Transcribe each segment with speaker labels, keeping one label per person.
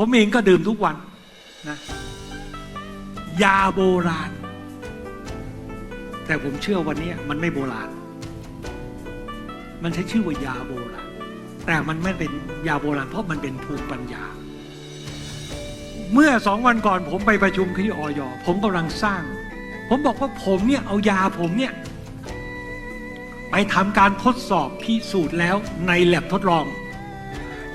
Speaker 1: ผมเองก็ดื่มทุกวันนะยาโบราณ แต่ผมเชื่อวันนี้มันไม่โบราณ มันใช้ชื่อว่ายาโบราณ แต่มันไม่เป็นยาโบราณ เพราะมันเป็นภูมิปัญญา เมื่อสองวันก่อนผมไปประชุมที่ออยผมกำลังสร้าง ผมบอกว่าผมเนี่ยเอายาผมเนี่ยไปทำการทดสอบพิสูจน์แล้วในแลบทดลอง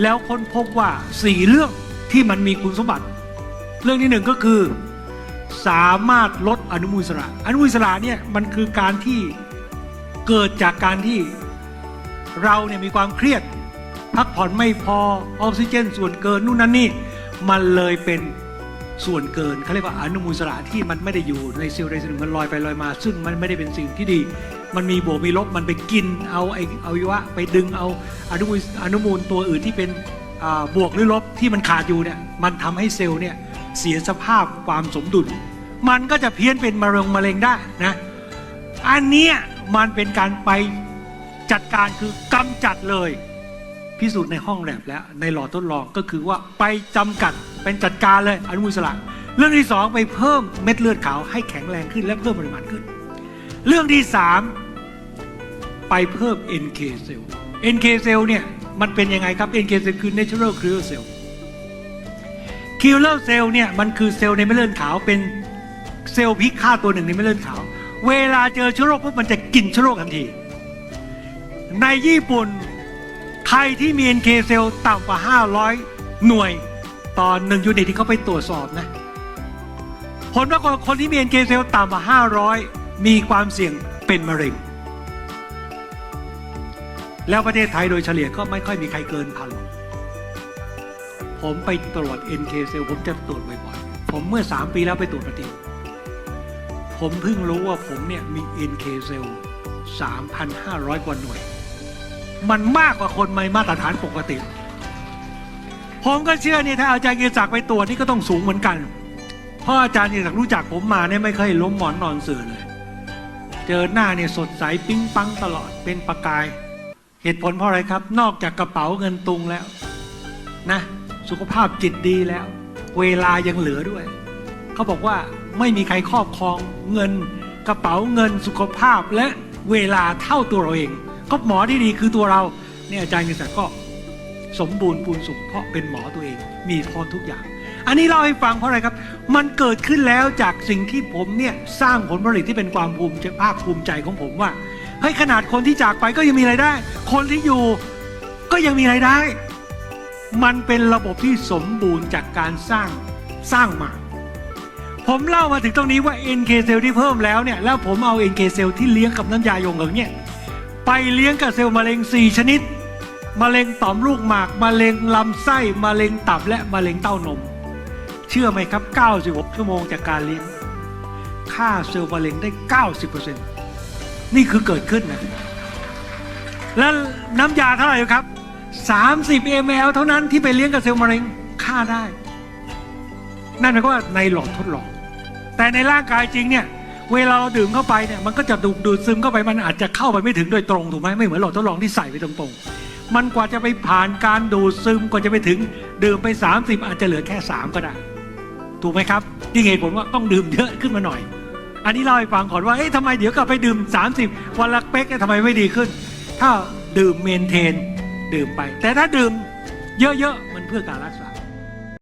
Speaker 1: แล้วค้นพบว่าสี่เรื่อง ที่มันมีคุณสมบัติ เรื่องที่หนึ่งก็คือ สามารถลดอนุมูลอิสระ อนุมูลอิสระเนี่ยมันคือการที่เกิดจากการที่เราเนี่ยมีความเครียด พักผ่อนไม่พอออกซิเจน ส่วนเกินนู่นนั่นนี่มันเลยเป็นส่วนเกินเขาเรียกว่าอนุมูลอิสระที่มันไม่ได้อยู่ในเซลล์ใดเซลล์หนึ่งมันลอยไปลอยมา ซึ่งมันไม่ได้เป็นสิ่งที่ดี มันมีบวกมีลบมันไปกินเอาไออวัยวะไปดึงเอาอนุมูลอนุมูลตัวอื่นที่เป็น บวกหรือลบที่มันขาดอยู่เนี่ยมันทำให้เซลล์เนี่ยเสียสภาพความสมดุล มันก็จะเพี้ยนเป็นมะเร็งมะเร็งได้นะอันนี้มันเป็นการไปจัดการคือกำจัดเลย พิสูจน์ในห้องแลบแล้วในหลอดทดลองก็คือว่าไปจำกัดเป็นจัดการเลยอนุมูลอิสระ เรื่องที่สองไปเพิ่มเม็ดเลือดขาวให้แข็งแรงขึ้นและเพิ่มปริมาณขึ้น เรื่องที่สามไปเพิ่ม NK cell NK cell เนี่ย มันเป็นยังไงครับ NK cell คือ natural killer cell killer cell เนี่ยมันคือเซลล์ในเม็ดเลือดขาวเป็นเซลล์พิฆาตตัวหนึ่งในเม็ดเลือดขาว เวลาเจอเชื้อโรคปุ๊บมันจะกินเชื้อโรคทันที ในญี่ปุ่นใครที่มี NK เซลต่ำกว่า 500 หน่วยต่อหนึ่งยูนิตที่เขาไปตรวจสอบนะ ผลปรากฏคนที่มี NK เซลต่ำกว่า 500 มีความเสี่ยงเป็นมะเร็ง แล้วประเทศไทยโดยเฉลี่ยก็ไม่ค่อยมีใครเกินพัน ผมไปตรวจ NK เซลผมจะตรวจบ่อยๆ ผมเมื่อ 3 ปีแล้วไปตรวจประเดี๋ยวผมเพิ่งรู้ว่าผมเนี่ยมี NK เซล3,500 กว่าหน่วย มันมากกว่าคนไม่มาตรฐานปกติ ผมก็เชื่อนี่ถ้าอาจารย์เกียรติศักดิ์ไปตรวจนี่ก็ต้องสูงเหมือนกัน เพราะอาจารย์เกียรติศักดิ์รู้จักผมมาเนี่ยไม่เคยล้มหมอนนอนเสื่อเลย เจอหน้าเนี่ยสดใสปิ๊งปังตลอดเป็นประกาย เหตุผลเพราะอะไรครับ นอกจากกระเป๋าเงินตุงแล้ว นะ สุขภาพจิตดีแล้ว เวลายังเหลือด้วย เขาบอกว่าไม่มีใครครอบครองเงิน กระเป๋าเงินสุขภาพและเวลาเท่าตัวเราเอง ก็หมอที่ดีคือตัวเรา เนี่ยอาจารย์กิศักก็สมบูรณ์ปูนสุขเพราะเป็นหมอตัวเอง มีพร้อทุกอย่าง อันนี้เล่าให้ฟังเพราะอะไรครับ มันเกิดขึ้นแล้วจากสิ่งที่ผมเนี่ยสร้างผลผลิตที่เป็นความภูมิใจภาคภูมิใจของผมว่า เฮ้ยขนาดคนที่จากไปก็ยังมีรายได้ คนที่อยู่ก็ยังมีรายได้ มันเป็นระบบที่สมบูรณ์จากการสร้างสร้างมา ผมเล่ามาถึงตรงนี้ว่า NK เซลล์ที่เพิ่มแล้วเนี่ย แล้วผมเอา NK เซลล์ที่เลี้ยงกับน้ำยาโยงเหลืองเนี่ยไปเลี้ยงกับเซลล์มะเร็ง 4 ชนิดมะเร็งต่อมลูกหมากมะเร็งลำไส้มะเร็งตับและมะเร็งเต้านม เชื่อไหมครับ 96 ชั่วโมงจากการเลี้ยงฆ่าเซลล์มะเร็งได้ 90% นี่คือเกิดขึ้นนะแล้วน้ำยาเท่าไหร่ครับ 30 ml เท่านั้นที่ไปเลี้ยงกับเซลล์มะเร็งฆ่าได้ นั่นหมายความว่าในหลอดทดลอง แต่ในร่างกายจริงเนี่ย เวลาเราดื่มเข้าไปเนี่ยมันก็จะดูดดูดซึมเข้าไปมันอาจจะเข้าไปไม่ถึงโดยตรงถูกไหมไม่เหมือนหลอดทดลองที่ใส่ไปตรงๆ มันกว่าจะไปผ่านการดูดซึมกว่าจะไปถึง ดื่มไป 30 อาจจะเหลือแค่ 3 ก็ได้ ถูกไหมครับ ที่เหตุผลว่าต้องดื่มเยอะขึ้นมาหน่อย อันนี้เล่าให้ฟังก่อนว่าเอ๊ะทำไมเดี๋ยวกลับไปดื่ม 30 วันละเป๊กทำไมไม่ดีขึ้น ถ้าดื่มเมนเทน ดื่มไป แต่ถ้าดื่มเยอะๆมันเพื่อการรักษา